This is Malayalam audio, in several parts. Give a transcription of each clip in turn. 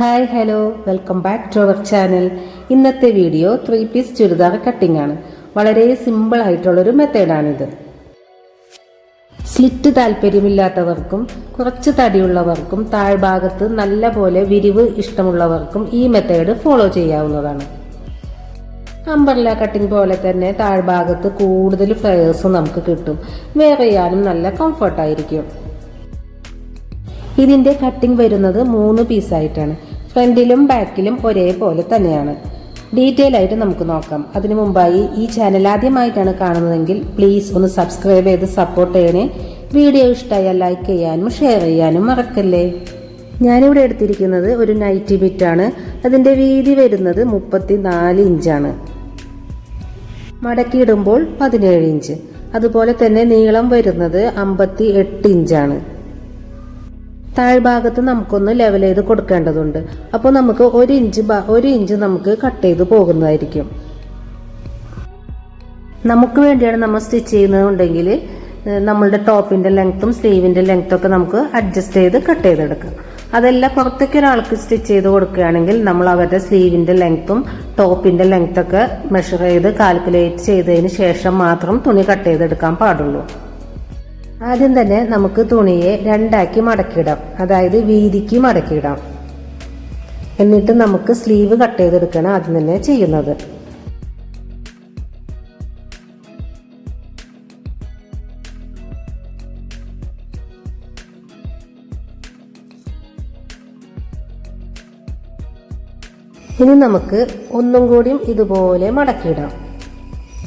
Hi hello welcome back to our channel. ഇന്നത്തെ video three piece churidar cutting ആണ്. വളരെ സിമ്പിൾ ആയിട്ടുള്ളൊരു മെത്തേഡാണിത്. സ്ലിറ്റ് താല്പര്യമില്ലാത്തവർക്കും കുറച്ച് തടിയുള്ളവർക്കും താഴ്ഭാഗത്ത് നല്ല പോലെ വിരിവ് ഇഷ്ടമുള്ളവർക്കും ഈ മെത്തേഡ് ഫോളോ ചെയ്യാവുന്നതാണ്. അമ്പർല കട്ടിംഗ് പോലെ തന്നെ താഴ്ഭാഗത്ത് കൂടുതൽ ഫ്ലയേഴ്സ് നമുക്ക് കിട്ടും. വേറെ ചെയ്യാനും നല്ല കംഫർട്ടായിരിക്കും ഇതിന്റെ കട്ടിംഗ് വരുന്നത് മൂന്ന് പീസായിട്ടാണ്. ഫ്രണ്ടിലും ബാക്കിലും ഒരേപോലെ തന്നെയാണ്. ഡീറ്റെയിൽ ആയിട്ട് നമുക്ക് നോക്കാം. അതിനു മുമ്പായി ഈ ചാനൽ ആദ്യമായിട്ടാണ് കാണുന്നതെങ്കിൽ പ്ലീസ് ഒന്ന് സബ്സ്ക്രൈബ് ചെയ്ത് സപ്പോർട്ട് ചെയ്യണേ. വീഡിയോ ഇഷ്ടമായാൽ ലൈക്ക് ചെയ്യാനും ഷെയർ ചെയ്യാനും മറക്കല്ലേ? ഞാനിവിടെ എടുത്തിരിക്കുന്നത് ഒരു നൈറ്റി ബിറ്റാണ് അതിന്റെ വീതി വരുന്നത് മുപ്പത്തി നാല് ഇഞ്ചാണ് മടക്കിയിടുമ്പോൾ പതിനേഴ് ഇഞ്ച് അതുപോലെ തന്നെ നീളം വരുന്നത് അമ്പത്തി എട്ട് ഇഞ്ചാണ് താഴ്ഭാഗത്ത് നമുക്കൊന്ന് ലെവൽ ചെയ്ത് കൊടുക്കേണ്ടതുണ്ട്. അപ്പോൾ നമുക്ക് ഒരു ഇഞ്ച് ഒരു ഇഞ്ച് നമുക്ക് കട്ട് ചെയ്ത് പോകുന്നതായിരിക്കും. നമുക്ക് വേണ്ടിയാണ് നമ്മൾ സ്റ്റിച്ച് ചെയ്യുന്നതുണ്ടെങ്കിൽ നമ്മളുടെ ടോപ്പിന്റെ ലെങ്ത്തും സ്ലീവിന്റെ ലെങ്ത്തും ഒക്കെ നമുക്ക് അഡ്ജസ്റ്റ് ചെയ്ത് കട്ട് ചെയ്തെടുക്കാം. അതെല്ലാം പുറത്തേക്ക് ഒരാൾക്ക് സ്റ്റിച്ച് ചെയ്ത് കൊടുക്കുകയാണെങ്കിൽ നമ്മൾ അവരുടെ സ്ലീവിന്റെ ലെങ്ത്തും ടോപ്പിന്റെ ലെങ്ത്തൊക്കെ മെഷർ ചെയ്ത് കാൽക്കുലേറ്റ് ചെയ്തതിന് ശേഷം മാത്രം തുണി കട്ട് ചെയ്തെടുക്കാൻ പാടുള്ളൂ. ആദ്യം തന്നെ നമുക്ക് തുണിയെ രണ്ടാക്കി മടക്കിയിടാം. അതായത് വീതിക്ക് മടക്കിയിടാം. എന്നിട്ട് നമുക്ക് സ്ലീവ് കട്ട് ചെയ്തെടുക്കണം ആദ്യം തന്നെ ചെയ്യുന്നത്. ഇനി നമുക്ക് ഒന്നും കൂടിയും ഇതുപോലെ മടക്കിയിടാം.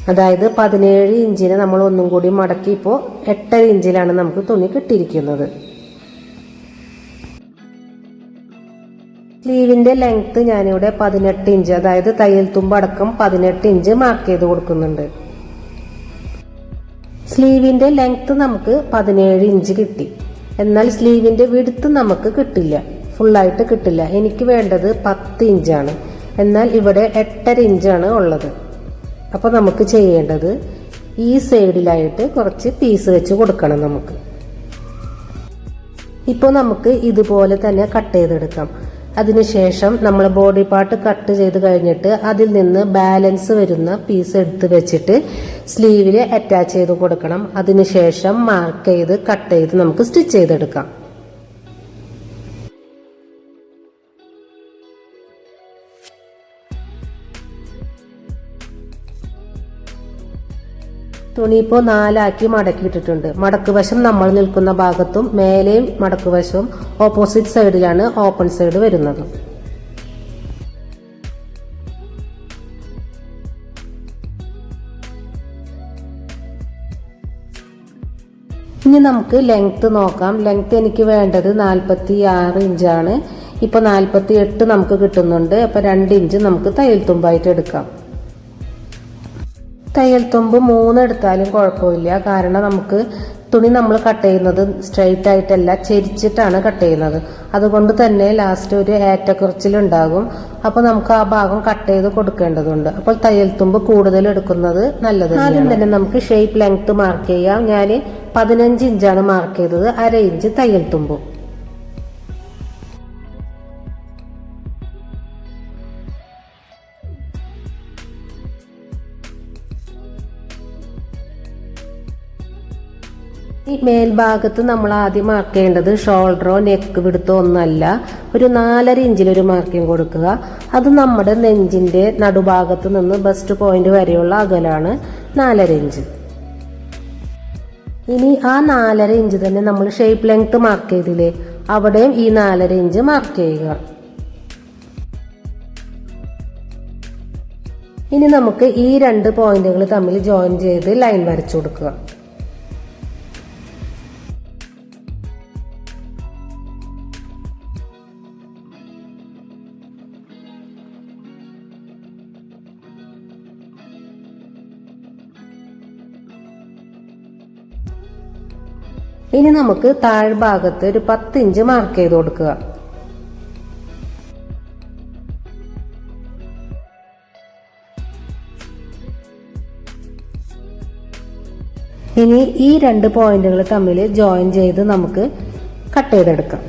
അതായത് പതിനേഴ് ഇഞ്ചിന് നമ്മൾ ഒന്നും കൂടി മടക്കി ഇപ്പോൾ എട്ടര ഇഞ്ചിലാണ് നമുക്ക് തുണി കിട്ടിയിരിക്കുന്നത്. സ്ലീവിന്റെ ലെങ്ത്ത് ഞാനിവിടെ പതിനെട്ട് ഇഞ്ച് അതായത് തയ്യൽ തുമ്പ് അടക്കം പതിനെട്ട് ഇഞ്ച് മാർക്ക് ചെയ്ത് കൊടുക്കുന്നുണ്ട്. സ്ലീവിന്റെ ലെങ്ത്ത് നമുക്ക് പതിനേഴ് ഇഞ്ച് കിട്ടി. എന്നാൽ സ്ലീവിന്റെ വിടുത്ത് നമുക്ക് കിട്ടില്ല. ഫുള്ളായിട്ട് കിട്ടില്ല. എനിക്ക് വേണ്ടത് പത്ത് ഇഞ്ചാണ്. എന്നാൽ ഇവിടെ എട്ടര ഇഞ്ചാണ് ഉള്ളത്. അപ്പോൾ നമുക്ക് ചെയ്യേണ്ടത് ഈ സൈഡിലായിട്ട് കുറച്ച് പീസ് വെച്ച് കൊടുക്കണം നമുക്ക്. ഇപ്പോൾ നമുക്ക് ഇതുപോലെ തന്നെ കട്ട് ചെയ്തെടുക്കാം. അതിനുശേഷം നമ്മൾ ബോഡി പാർട്ട് കട്ട് ചെയ്ത് കഴിഞ്ഞിട്ട് അതിൽ നിന്ന് ബാലൻസ് വരുന്ന പീസ് എടുത്ത് വെച്ചിട്ട് സ്ലീവിൽ അറ്റാച്ച് ചെയ്ത് കൊടുക്കണം. അതിനുശേഷം മാർക്ക് ചെയ്ത് കട്ട് ചെയ്ത് നമുക്ക് സ്റ്റിച്ച് ചെയ്തെടുക്കാം. തുണി ഇപ്പോൾ നാലാക്കി മടക്കിയിട്ടിട്ടുണ്ട്. മടക്ക് വശം നമ്മൾ നിൽക്കുന്ന ഭാഗത്തും മേലെയും മടക്ക് വശവും ഓപ്പോസിറ്റ് സൈഡിലാണ് ഓപ്പൺ സൈഡ് വരുന്നത്. ഇനി നമുക്ക് ലെങ്ത് നോക്കാം. ലെങ്ത് എനിക്ക് വേണ്ടത് നാൽപ്പത്തി ആറ് ഇഞ്ചാണ്. ഇപ്പോൾ നാൽപ്പത്തി എട്ട് നമുക്ക് കിട്ടുന്നുണ്ട്. അപ്പോൾ രണ്ട് ഇഞ്ച് നമുക്ക് തയ്യൽ തുമ്പായിട്ട് എടുക്കാം. തയ്യൽ തുമ്പ് മൂന്ന് എടുത്താലും കുഴപ്പമില്ല. കാരണം നമുക്ക് തുണി നമ്മൾ കട്ട് ചെയ്യുന്നത് സ്ട്രെയിറ്റ് ആയിട്ടല്ല ചെരിച്ചിട്ടാണ് കട്ട് ചെയ്യുന്നത്. അതുകൊണ്ട് തന്നെ ലാസ്റ്റ് ഒരു ഏറ്റക്കുറച്ചിലുണ്ടാകും. അപ്പോൾ നമുക്ക് ആ ഭാഗം കട്ട് ചെയ്ത് കൊടുക്കേണ്ടതുണ്ട്. അപ്പോൾ തയ്യൽ തുമ്പ് കൂടുതൽ എടുക്കുന്നത് നല്ലത് ആദ്യം തന്നെ നമുക്ക് ഷേപ്പ് ലെങ്ത് മാർക്ക് ചെയ്യാം. ഞാൻ പതിനഞ്ച് ഇഞ്ചാണ് മാർക്ക് ചെയ്തത്. അര ഇഞ്ച് തയ്യൽ തുമ്പും. ഈ മേൽഭാഗത്ത് നമ്മൾ ആദ്യം മാർക്ക് ചെയ്യേണ്ടത് ഷോൾഡറോ നെക്ക് വിടുത്തോ ഒന്നല്ല. ഒരു നാലര ഇഞ്ചിലൊരു മാർക്കിംഗ് കൊടുക്കുക. അത് നമ്മുടെ നെഞ്ചിന്റെ നടുഭാഗത്ത് നിന്ന് ബസ്റ്റ് പോയിന്റ് വരെയുള്ള അകലാണ് നാലര ഇഞ്ച് ഇനി ആ നാലര ഇഞ്ച് തന്നെ നമ്മൾ ഷേപ്പ് ലെങ്ത് മാർക്ക് ചെയ്തില്ലേ? അവിടെയും ഈ നാലര ഇഞ്ച് മാർക്ക് ചെയ്യുക. ഇനി നമുക്ക് ഈ രണ്ട് പോയിന്റുകൾ തമ്മിൽ ജോയിൻ ചെയ്ത് ലൈൻ വരച്ചു കൊടുക്കുക. ഇനി നമുക്ക് താഴ്ഭാഗത്ത് ഒരു പത്ത് ഇഞ്ച് മാർക്ക് ചെയ്ത് കൊടുക്കുക. ഇനി ഈ രണ്ട് പോയിന്റുകൾ തമ്മിൽ ജോയിൻ ചെയ്ത് നമുക്ക് കട്ട് ചെയ്തെടുക്കാം.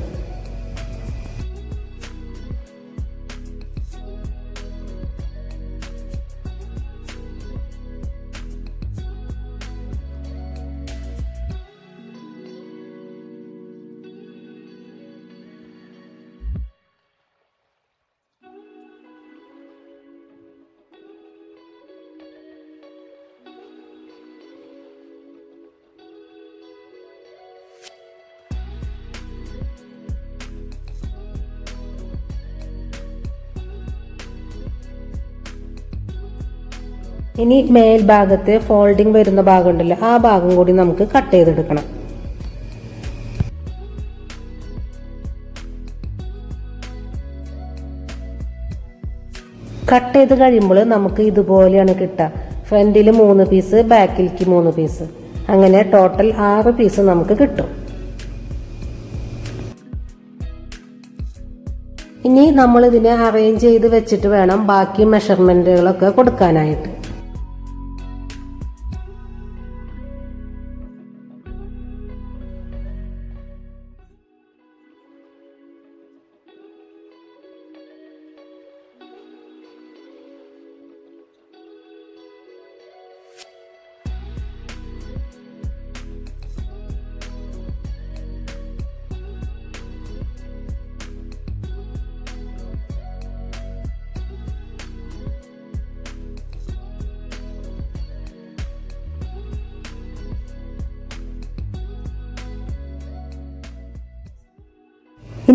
ഇനി മേൽഭാഗത്ത് ഫോൾഡിങ് വരുന്ന ഭാഗം ഉണ്ടല്ലോ ആ ഭാഗം കൂടി നമുക്ക് കട്ട് ചെയ്തെടുക്കണം. കട്ട് ചെയ്ത് കഴിയുമ്പോൾ നമുക്ക് ഇതുപോലെയാണ് കിട്ടുക. ഫ്രണ്ടിൽ മൂന്ന് പീസ് ബാക്കിലേക്ക് മൂന്ന് പീസ് അങ്ങനെ ടോട്ടൽ ആറ് പീസ് നമുക്ക് കിട്ടും. ഇനി നമ്മൾ ഇതിനെ അറേഞ്ച് ചെയ്ത് വെച്ചിട്ട് വേണം ബാക്കി മെഷർമെന്റുകളൊക്കെ കൊടുക്കാനായിട്ട്.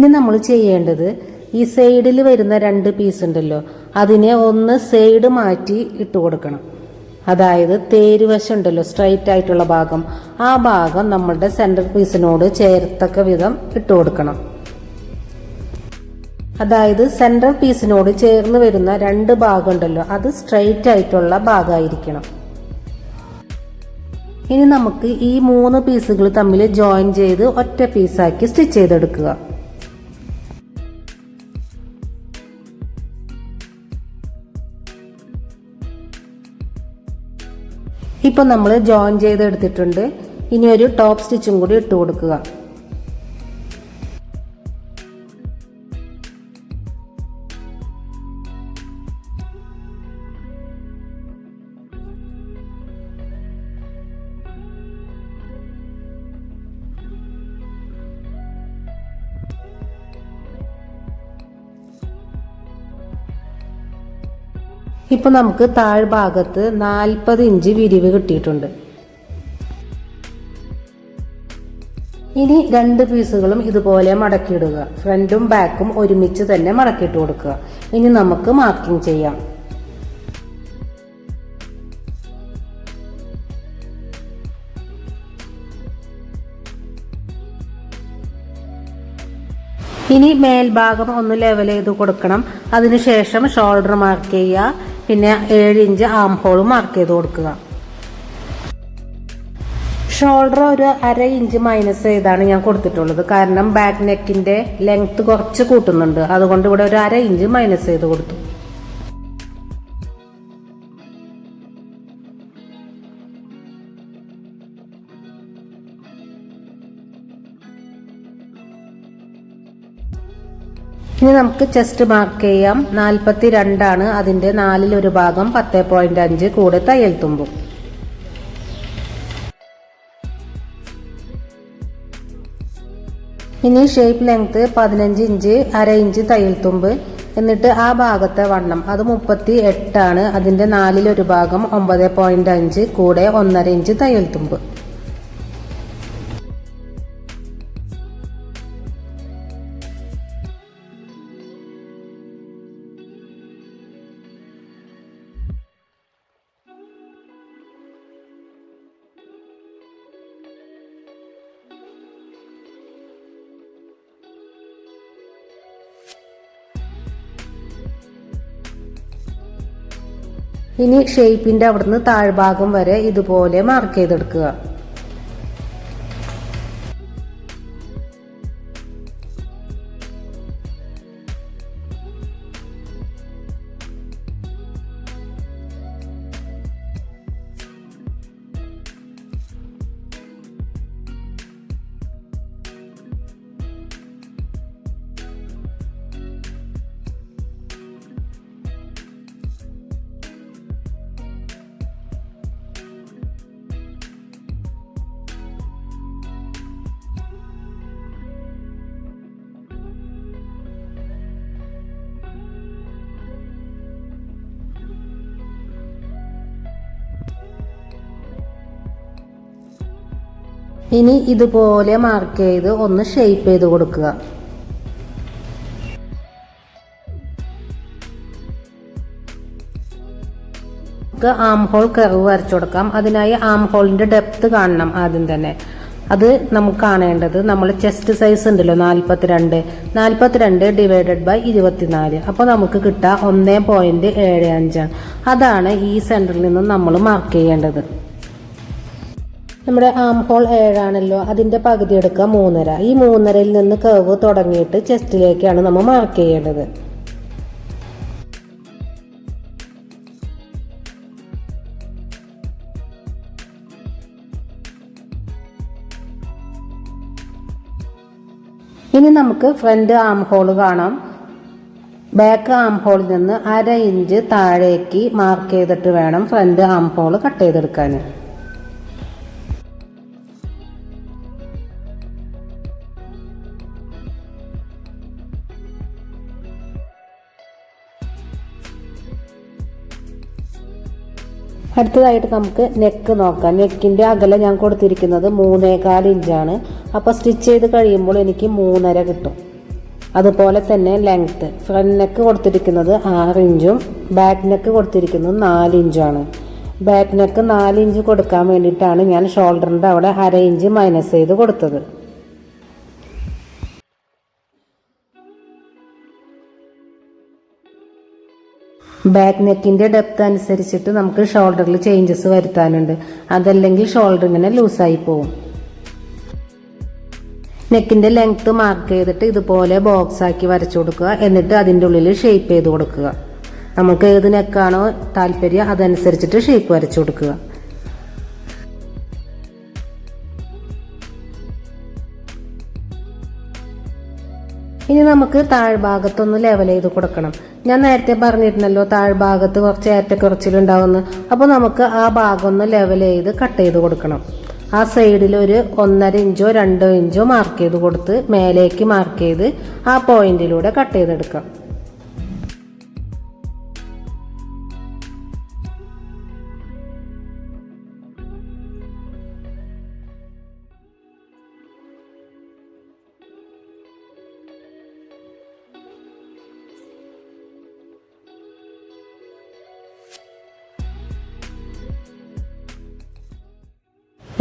ഇനി നമ്മൾ ചെയ്യേണ്ടത് ഈ സൈഡിൽ വരുന്ന രണ്ട് പീസ് ഉണ്ടല്ലോ. അതിനെ ഒന്ന് സൈഡ് മാറ്റി ഇട്ട് കൊടുക്കണം. അതായത് തേരുവശം ഉണ്ടല്ലോ സ്ട്രൈറ്റ് ആയിട്ടുള്ള ഭാഗം. ആ ഭാഗം നമ്മളുടെ സെന്റർ പീസിനോട് ചേർത്തക്ക വിധം ഇട്ട് കൊടുക്കണം. അതായത് സെന്റർ പീസിനോട് ചേർന്ന് വരുന്ന രണ്ട് ഭാഗം ഉണ്ടല്ലോ അത് സ്ട്രൈറ്റ് ആയിട്ടുള്ള ഭാഗമായിരിക്കണം. ഇനി നമുക്ക് ഈ മൂന്ന് പീസുകൾ തമ്മിൽ ജോയിൻ ചെയ്ത് ഒറ്റ പീസാക്കി സ്റ്റിച്ച് ചെയ്തെടുക്കുക. ഇപ്പൊ നമ്മൾ ജോയിൻ ചെയ്ത് എടുത്തിട്ടുണ്ട് ഇനി ഒരു ടോപ്പ് സ്റ്റിച്ചും കൂടി ഇട്ട് കൊടുക്കുക. ഇപ്പൊ നമുക്ക് താഴ്ഭാഗത്ത് നാൽപ്പത് ഇഞ്ച് വിരിവ് കിട്ടിയിട്ടുണ്ട്. ഇനി രണ്ട് പീസുകളും ഇതുപോലെ മടക്കിയിടുക. ഫ്രണ്ടും ബാക്കും ഒരുമിച്ച് തന്നെ മടക്കിയിട്ട് കൊടുക്കുക. ഇനി നമുക്ക് മാർക്കിംഗ് ചെയ്യാം. ഇനി മേൽഭാഗം ഒന്ന് ലെവൽ ചെയ്ത് കൊടുക്കണം. അതിനുശേഷം ഷോൾഡർ മാർക്ക് ചെയ്യുക. പിന്നെ ഏഴ് ഇഞ്ച് ആം ഹോൾ മാർക്ക് ചെയ്ത് കൊടുക്കുക. ഷോൾഡർ ഒരു അര ഇഞ്ച് മൈനസ് ചെയ്താണ് ഞാൻ കൊടുത്തിട്ടുള്ളത്. കാരണം ബാക്ക് നെക്കിന്റെ ലെങ്ത് കുറച്ച് കൂട്ടുന്നുണ്ട്. അതുകൊണ്ട് ഇവിടെ ഒരു അര ഇഞ്ച് മൈനസ് ചെയ്ത് കൊടുത്തു. ഇനി നമുക്ക് ചെസ്റ്റ് മാർക്ക് ചെയ്യാം. നാൽപ്പത്തി രണ്ടാണ് അതിന്റെ നാലിൽ ഒരു ഭാഗം പത്ത് പോയിന്റ് അഞ്ച്. കൂടെ തയ്യൽ തുമ്പും. ഇനി ഷേപ്പ് ലെങ്ത് പതിനഞ്ച് ഇഞ്ച് അര ഇഞ്ച് തയ്യൽ തുമ്പ്. എന്നിട്ട് ആ ഭാഗത്തെ വണ്ണം. അത് മുപ്പത്തി എട്ടാണ് അതിന്റെ നാലിലൊരു ഭാഗം ഒമ്പത് പോയിന്റ് അഞ്ച്. കൂടെ ഒന്നര ഇഞ്ച് തയ്യൽ തുമ്പ്. ഇനി ഷേപ്പിന്റെ അവിടുന്ന് താഴ്ഭാഗം വരെ ഇതുപോലെ മാർക്ക് ചെയ്തെടുക്കുക. ഇനി ഇതുപോലെ മാർക്ക് ചെയ്ത് ഒന്ന് ഷേപ്പ് ചെയ്ത് കൊടുക്കുക. നമുക്ക് ആം ഹോൾ കർവ് വരച്ചു കൊടുക്കാം. അതിനായി ആം ഹോളിന്റെ ഡെപ്ത് കാണണം ആദ്യം തന്നെ. അത് നമുക്ക് കാണേണ്ടത് നമ്മൾ ചെസ്റ്റ് സൈസ് ഉണ്ടല്ലോ നാൽപ്പത്തിരണ്ട് നാൽപ്പത്തിരണ്ട് ഡിവൈഡഡ് ബൈ ഇരുപത്തിനാല്. അപ്പോൾ നമുക്ക് കിട്ടുക ഒന്ന് പോയിന്റ് ഏഴ് അഞ്ചാണ് അതാണ് ഈ സെന്ററിൽ നിന്ന് നമ്മൾ മാർക്ക് ചെയ്യേണ്ടത്. നമ്മുടെ ആം ഹോൾ ഏഴാണല്ലോ അതിന്റെ പകുതി എടുക്കുക മൂന്നര. ഈ മൂന്നരയിൽ നിന്ന് കർവ് തുടങ്ങിയിട്ട് ചെസ്റ്റിലേക്കാണ് നമ്മൾ മാർക്ക് ചെയ്യേണ്ടത്. ഇനി നമുക്ക് ഫ്രണ്ട് ആം ഹോൾ കാണാം. ബാക്ക് ആം ഹോളിൽ നിന്ന് അര ഇഞ്ച് താഴേക്ക് മാർക്ക് ചെയ്തിട്ട് വേണം ഫ്രണ്ട് ആം ഹോൾ കട്ട് ചെയ്തെടുക്കാൻ. അടുത്തതായിട്ട് നമുക്ക് നെക്ക് നോക്കാം. നെക്കിന്റെ അകലം ഞാൻ കൊടുത്തിരിക്കുന്നത് മൂന്നേകാൽ ഇഞ്ചാണ്. അപ്പോൾ സ്റ്റിച്ച് ചെയ്ത് കഴിയുമ്പോൾ എനിക്ക് മൂന്നര കിട്ടും. അതുപോലെ തന്നെ ലെങ്ത്ത് ഫ്രണ്ട് നെക്ക് കൊടുത്തിരിക്കുന്നത് ആറ് ഇഞ്ചും ബാക്ക് നെക്ക് കൊടുത്തിരിക്കുന്നത് നാല് ഇഞ്ചുമാണ്. ബാക്ക് നെക്ക് നാല് ഇഞ്ച് കൊടുക്കാൻ വേണ്ടിയിട്ടാണ് ഞാൻ ഷോൾഡറിന്റെ അവിടെ അര ഇഞ്ച് മൈനസ് ചെയ്ത് കൊടുത്തത്. ബാക്ക് നെക്കിന്റെ ഡെപ്ത് അനുസരിച്ചിട്ട് നമുക്ക് ഷോൾഡറിൽ ചേഞ്ചസ് വരുത്താനുണ്ട്. അതല്ലെങ്കിൽ ഷോൾഡർ ഇങ്ങനെ ലൂസായി പോവും. നെക്കിന്റെ ലെങ്ത് മാർക്ക് ചെയ്തിട്ട് ഇതുപോലെ ബോക്സ് ആക്കി വരച്ചു കൊടുക്കുക. എന്നിട്ട് അതിന്റെ ഉള്ളിൽ ഷേപ്പ് ചെയ്ത് കൊടുക്കുക. നമുക്ക് ഏത് നെക്കാണോ താല്പര്യം അതനുസരിച്ചിട്ട് ഷേപ്പ് വരച്ചു കൊടുക്കുക. ഇനി നമുക്ക് താഴ്ഭാഗത്തൊന്ന് ലെവൽ ചെയ്ത് കൊടുക്കണം. ഞാൻ നേരത്തെ പറഞ്ഞിരുന്നല്ലോ താഴ്ഭാഗത്ത് കുറച്ച് ഏറ്റക്കുറച്ചിലുണ്ടാവുമെന്ന് അപ്പോൾ നമുക്ക് ആ ഭാഗം ഒന്ന് ലെവൽ ചെയ്ത് കട്ട് ചെയ്ത് കൊടുക്കണം. ആ സൈഡിൽ ഒരു ഒന്നര ഇഞ്ചോ രണ്ടോ ഇഞ്ചോ മാർക്ക് ചെയ്ത് കൊടുത്ത് മേലേക്ക് മാർക്ക് ചെയ്ത് ആ പോയിന്റിലൂടെ കട്ട് ചെയ്തെടുക്കാം.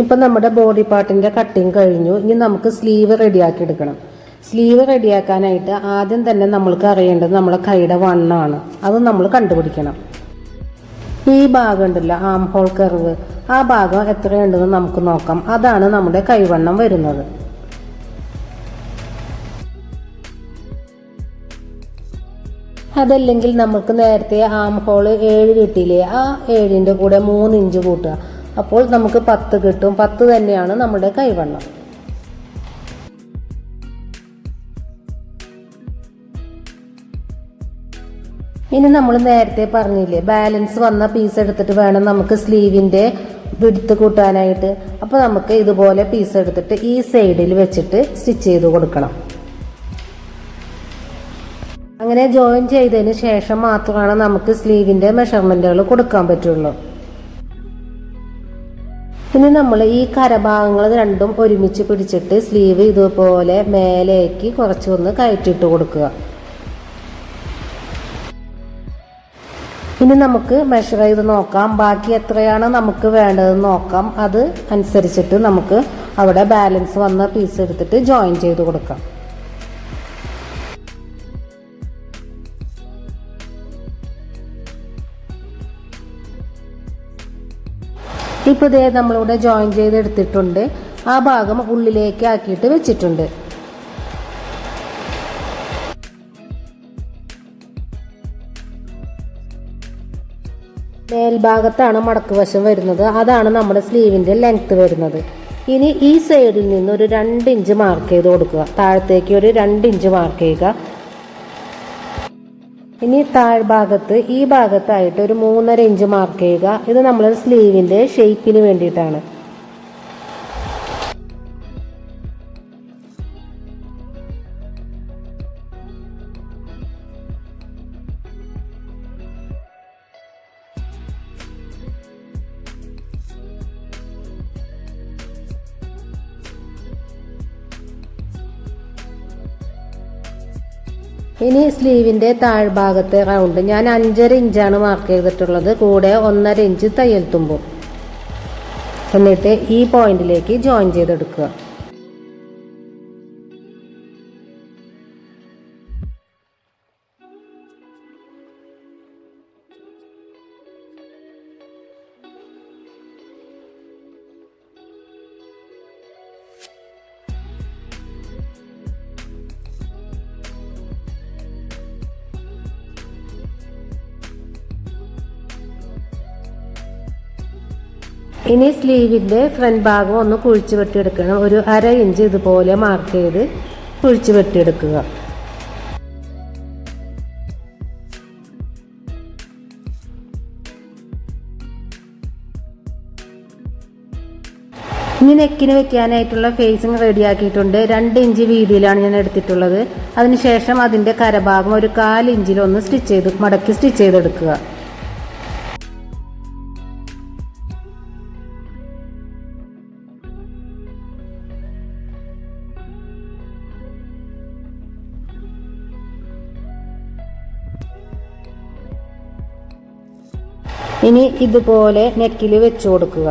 ഇപ്പം നമ്മുടെ ബോഡി പാർട്ടിന്റെ കട്ടിങ് കഴിഞ്ഞു. ഇനി നമുക്ക് സ്ലീവ് റെഡിയാക്കി എടുക്കണം. സ്ലീവ് റെഡിയാക്കാനായിട്ട് ആദ്യം തന്നെ നമ്മൾക്ക് അറിയേണ്ടത് നമ്മളെ കൈയുടെ വണ്ണാണ് അത് നമ്മൾ കണ്ടുപിടിക്കണം. ഈ ഭാഗം ഉണ്ടല്ലോ ആം ഹോൾ കർവ് ആ ഭാഗം എത്രയുണ്ടെന്ന് നമുക്ക് നോക്കാം. അതാണ് നമ്മുടെ കൈവണ്ണം വരുന്നത്. അതല്ലെങ്കിൽ നമുക്ക് നേരത്തെ ആം ഹോൾ ഏഴ് കിട്ടിയില്ലേ? ആ ഏഴിന്റെ കൂടെ മൂന്ന് ഇഞ്ച് കൂട്ടുക. അപ്പോൾ നമുക്ക് പത്ത് കിട്ടും. പത്ത് തന്നെയാണ് നമ്മുടെ കൈവണ്ണം. ഇനി നമ്മൾ നേരത്തെ പറഞ്ഞില്ലേ ബാലൻസ് വന്ന പീസ് എടുത്തിട്ട് വേണം നമുക്ക് സ്ലീവിന്റെ വിടുത്ത് കൂട്ടാനായിട്ട്. അപ്പോൾ നമുക്ക് ഇതുപോലെ പീസ് എടുത്തിട്ട് ഈ സൈഡിൽ വെച്ചിട്ട് സ്റ്റിച്ച് ചെയ്ത് കൊടുക്കണം. അങ്ങനെ ജോയിൻ ചെയ്തതിന് ശേഷം മാത്രമാണ് നമുക്ക് സ്ലീവിന്റെ മെഷർമെന്റുകൾ കൊടുക്കാൻ പറ്റുള്ളൂ. ഇനി നമ്മൾ ഈ കരഭാഗങ്ങൾ രണ്ടും ഒരുമിച്ച് പിടിച്ചിട്ട് സ്ലീവ് ഇതുപോലെ മേലേക്ക് കുറച്ചൊന്ന് കയറ്റിട്ട് കൊടുക്കുക. ഇനി നമുക്ക് മെഷർ ചെയ്ത് നോക്കാം. ബാക്കി എത്രയാണ് നമുക്ക് വേണ്ടതെന്ന് നോക്കാം. അത് അനുസരിച്ചിട്ട് നമുക്ക് അവിടെ ബാലൻസ് വന്ന പീസ് എടുത്തിട്ട് ജോയിൻ ചെയ്ത് കൊടുക്കാം. ഇപ്പോൾ ഇതേ നമ്മളിവിടെ ജോയിൻ ചെയ്തെടുത്തിട്ടുണ്ട്. ആ ഭാഗം ഉള്ളിലേക്ക് ആക്കിയിട്ട് വെച്ചിട്ടുണ്ട്. മേൽഭാഗത്താണ് മടക്ക് വശം വരുന്നത്. അതാണ് നമ്മുടെ സ്ലീവിന്റെ ലെങ്ത്ത് വരുന്നത്. ഇനി ഈ സൈഡിൽ നിന്ന് ഒരു രണ്ട് ഇഞ്ച് മാർക്ക് ചെയ്ത് കൊടുക്കുക. താഴത്തേക്ക് ഒരു രണ്ട് ഇഞ്ച് മാർക്ക് ചെയ്യുക. ഇനി താഴ്ഭാഗത്ത് ഈ ഭാഗത്തായിട്ട് ഒരു മൂന്നര ഇഞ്ച് മാർക്ക് ചെയ്യുക. ഇത് നമ്മൾ സ്ലീവിന്റെ ഷേപ്പിന് വേണ്ടിയിട്ടാണ്. ഇനി സ്ലീവിന്റെ താഴ്ഭാഗത്തെ റൗണ്ട്. ഞാൻ അഞ്ചര ഇഞ്ചാണ് മാർക്ക് ചെയ്തിട്ടുള്ളത്. കൂടെ ഒന്നര ഇഞ്ച് തയ്യൽ തുമ്പും. എന്നിട്ട് ഈ പോയിന്റിലേക്ക് ജോയിൻ ചെയ്തെടുക്കുക. ഇനി സ്ലീവിന്റെ ഫ്രണ്ട് ഭാഗം ഒന്ന് കുഴിച്ച് വെട്ടിയെടുക്കണം. ഒരു അര ഇഞ്ച് ഇതുപോലെ മാർക്ക് ചെയ്ത് കുഴിച്ച് വെട്ടിയെടുക്കുക. ഇനി നെക്കിന് വെക്കാനായിട്ടുള്ള ഫേസിങ് റെഡിയാക്കിയിട്ടുണ്ട് രണ്ട് ഇഞ്ച് വീതിയിലാണ് ഞാൻ എടുത്തിട്ടുള്ളത്. അതിനുശേഷം അതിന്റെ കരഭാഗം ഒരു കാൽ ഇഞ്ചിലൊന്ന് സ്റ്റിച്ച് ചെയ്ത് മടക്കി സ്റ്റിച്ച് ചെയ്തെടുക്കുക. ഇനി ഇതുപോലെ നെക്കിൽ വെച്ച് കൊടുക്കുക.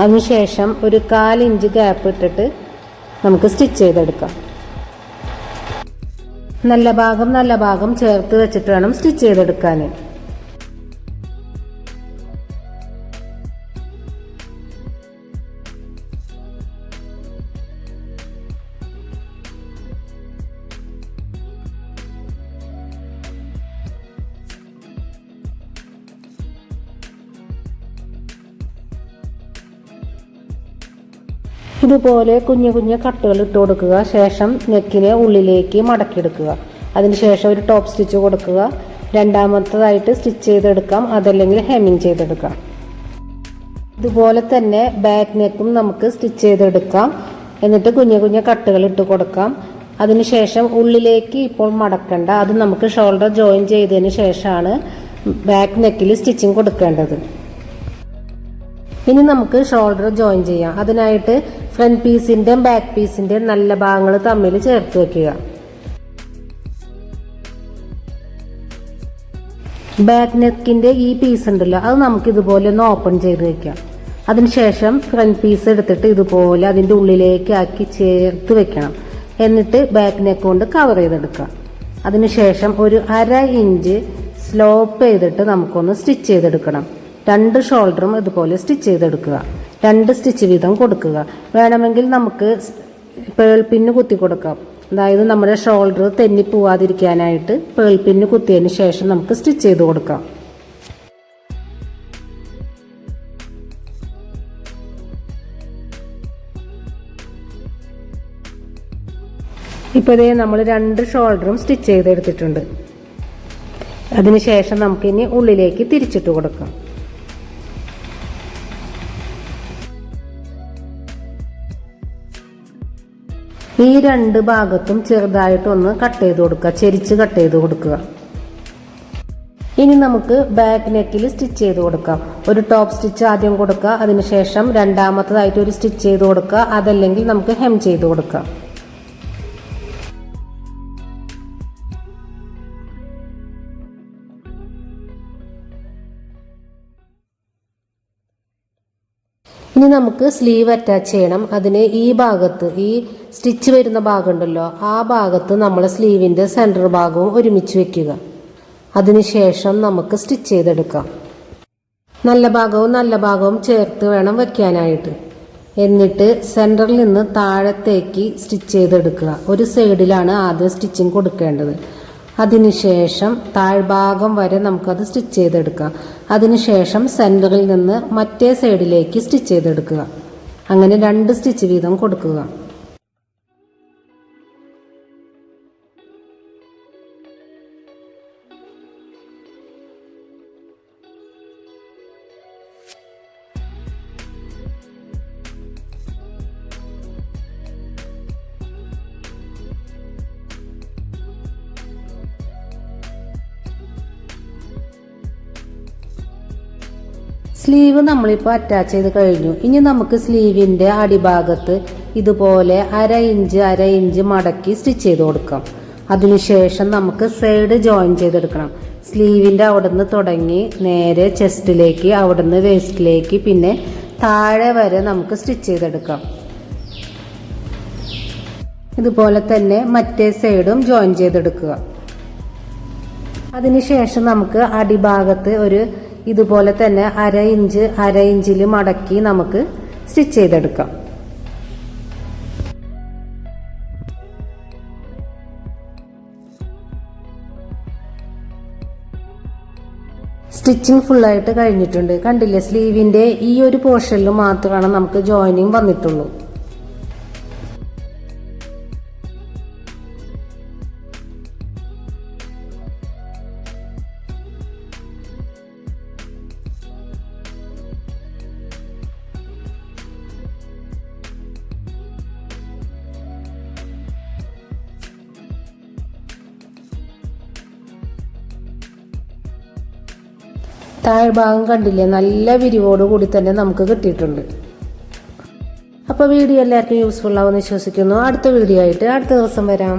അതിനുശേഷം ഒരു കാലിഞ്ച് ഗ്യാപ്പ് ഇട്ടിട്ട് നമുക്ക് സ്റ്റിച്ച് ചെയ്തെടുക്കാം. നല്ല ഭാഗം നല്ല ഭാഗം ചേർത്ത് വെച്ചിട്ട് വേണം സ്റ്റിച്ച് ചെയ്തെടുക്കാൻ ഇതുപോലെ കുഞ്ഞു കുഞ്ഞു കട്ടുകൾ ഇട്ട് കൊടുക്കുക. ശേഷം നെക്കിനെ ഉള്ളിലേക്ക് മടക്കിയെടുക്കുക. അതിനുശേഷം ഒരു ടോപ്പ് സ്റ്റിച്ച് കൊടുക്കുക. രണ്ടാമത്തതായിട്ട് സ്റ്റിച്ച് ചെയ്തെടുക്കാം. അതല്ലെങ്കിൽ ഹെമ്മിങ് ചെയ്തെടുക്കാം. ഇതുപോലെ തന്നെ ബാക്ക് നെക്കും നമുക്ക് സ്റ്റിച്ച് ചെയ്തെടുക്കാം. എന്നിട്ട് കുഞ്ഞു കുഞ്ഞു കട്ടുകൾ ഇട്ട് കൊടുക്കാം. അതിനുശേഷം ഉള്ളിലേക്ക് ഇപ്പോൾ മടക്കണ്ട. അത് നമുക്ക് ഷോൾഡർ ജോയിൻ ചെയ്തതിന് ശേഷമാണ് ബാക്ക് നെക്കിൽ സ്റ്റിച്ചിങ് കൊടുക്കേണ്ടത്. ഇനി നമുക്ക് ഷോൾഡർ ജോയിൻ ചെയ്യാം. അതിനായിട്ട് ഫ്രണ്ട് പീസിന്റെയും ബാക്ക് പീസിന്റെയും നല്ല ഭാഗങ്ങൾ തമ്മിൽ ചേർത്ത് വെക്കുക. ബാക്ക് നെക്കിന്റെ ഈ പീസ് ഉണ്ടല്ലോ അത് നമുക്ക് ഇതുപോലെ ഒന്ന് ഓപ്പൺ ചെയ്ത് വെക്കാം. അതിനുശേഷം ഫ്രണ്ട് പീസ് എടുത്തിട്ട് ഇതുപോലെ അതിന്റെ ഉള്ളിലേക്ക് ആക്കി ചേർത്ത് വെക്കണം. എന്നിട്ട് ബാക്ക് നെക്ക് കൊണ്ട് കവർ ചെയ്തെടുക്കാം. അതിനുശേഷം ഒരു അര ഇഞ്ച് സ്ലോപ്പ് ചെയ്തിട്ട് നമുക്കൊന്ന് സ്റ്റിച്ച് ചെയ്തെടുക്കണം. രണ്ട് ഷോൾഡറും ഇതുപോലെ സ്റ്റിച്ച് ചെയ്തെടുക്കുക. രണ്ട് സ്റ്റിച്ച് വീതം കൊടുക്കുക. വേണമെങ്കിൽ നമുക്ക് പേൾ പിന്ന് കുത്തി കൊടുക്കാം. അതായത് നമ്മുടെ ഷോൾഡർ തെന്നി പോവാതിരിക്കാനായിട്ട് പേൾ പിന്ന് കുത്തിയതിന് ശേഷം നമുക്ക് സ്റ്റിച്ച് ചെയ്ത് കൊടുക്കാം. ഇപ്പോൾ ഇതേ നമ്മൾ രണ്ട് ഷോൾഡറും സ്റ്റിച്ച് ചെയ്തെടുത്തിട്ടുണ്ട്. അതിനുശേഷം നമുക്കിനി ഉള്ളിലേക്ക് തിരിച്ചിട്ട് കൊടുക്കാം. ഈ രണ്ട് ഭാഗത്തും ചെറുതായിട്ടൊന്ന് കട്ട് ചെയ്ത് കൊടുക്കുക. ചെരിച്ച് കട്ട് ചെയ്ത് കൊടുക്കുക. ഇനി നമുക്ക് ബാക്ക് നെക്കിൽ സ്റ്റിച്ച് ചെയ്ത് കൊടുക്കാം. ഒരു ടോപ്പ് സ്റ്റിച്ച് ആദ്യം കൊടുക്കുക. അതിനുശേഷം രണ്ടാമത്തതായിട്ട് ഒരു സ്റ്റിച്ച് ചെയ്ത് കൊടുക്കുക. അതല്ലെങ്കിൽ നമുക്ക് ഹെം ചെയ്ത് കൊടുക്കാം. ഇനി നമുക്ക് സ്ലീവ് അറ്റാച്ച് ചെയ്യണം. അതിന് ഈ ഭാഗത്ത് ഈ സ്റ്റിച്ച് വരുന്ന ഭാഗമുണ്ടല്ലോ ആ ഭാഗത്ത് നമ്മൾ സ്ലീവിന്റെ സെന്റർ ഭാഗവും ഒരുമിച്ച് വെക്കുക. അതിനുശേഷം നമുക്ക് സ്റ്റിച്ച് ചെയ്തെടുക്കാം. നല്ല ഭാഗവും നല്ല ഭാഗവും ചേർത്ത് വേണം വെക്കാനായിട്ട്. എന്നിട്ട് സെന്ററിൽ നിന്ന് താഴത്തേക്ക് സ്റ്റിച്ച് ചെയ്തെടുക്കുക. ഒരു സൈഡിലാണ് ആദ്യം സ്റ്റിച്ചിങ് കൊടുക്കേണ്ടത്. അതിനുശേഷം താഴ്ഭാഗം വരെ നമുക്കത് സ്റ്റിച്ച് ചെയ്തെടുക്കാം. അതിനുശേഷം സെന്ററിൽ നിന്ന് മറ്റേ സൈഡിലേക്ക് സ്റ്റിച്ച് ചെയ്തെടുക്കുക. അങ്ങനെ രണ്ട് സ്റ്റിച്ച് വീതം കൊടുക്കുക. സ്ലീവ് നമ്മളിപ്പോൾ അറ്റാച്ച് ചെയ്ത് കഴിഞ്ഞു. ഇനി നമുക്ക് സ്ലീവിന്റെ അടിഭാഗത്ത് ഇതുപോലെ അര ഇഞ്ച് അര ഇഞ്ച് മടക്കി സ്റ്റിച്ച് ചെയ്ത് കൊടുക്കാം. അതിനുശേഷം നമുക്ക് സൈഡ് ജോയിൻ ചെയ്തെടുക്കണം. സ്ലീവിന്റെ അവിടുന്ന് തുടങ്ങി നേരെ ചെസ്റ്റിലേക്ക് അവിടുന്ന് വേസ്റ്റിലേക്ക് പിന്നെ താഴെ വരെ നമുക്ക് സ്റ്റിച്ച് ചെയ്തെടുക്കാം. ഇതുപോലെ തന്നെ മറ്റേ സൈഡും ജോയിൻ ചെയ്തെടുക്കുക. അതിനുശേഷം നമുക്ക് അടിഭാഗത്ത് ഒരു ഇതുപോലെ തന്നെ അര ഇഞ്ച് അര ഇഞ്ചിൽ മടക്കി നമുക്ക് സ്റ്റിച്ച് ചെയ്തെടുക്കാം. സ്റ്റിച്ചിങ് ഫുള്ളായിട്ട് കഴിഞ്ഞിട്ടുണ്ട്. കണ്ടില്ലേ സ്ലീവിന്റെ ഈ ഒരു പോർഷനിൽ മാത്രമാണ് നമുക്ക് ജോയിനിങ് വന്നിട്ടുള്ളൂ. താഴ്ഭാഗം കണ്ടില്ലേ? നല്ല വിരിവോട് കൂടി തന്നെ നമുക്ക് കിട്ടിയിട്ടുണ്ട്. അപ്പോൾ വീഡിയോ എല്ലാവർക്കും യൂസ്ഫുൾ ആവുമെന്ന് വിശ്വസിക്കുന്നു. അടുത്ത വീഡിയോ ആയിട്ട് അടുത്ത ദിവസം വരാം.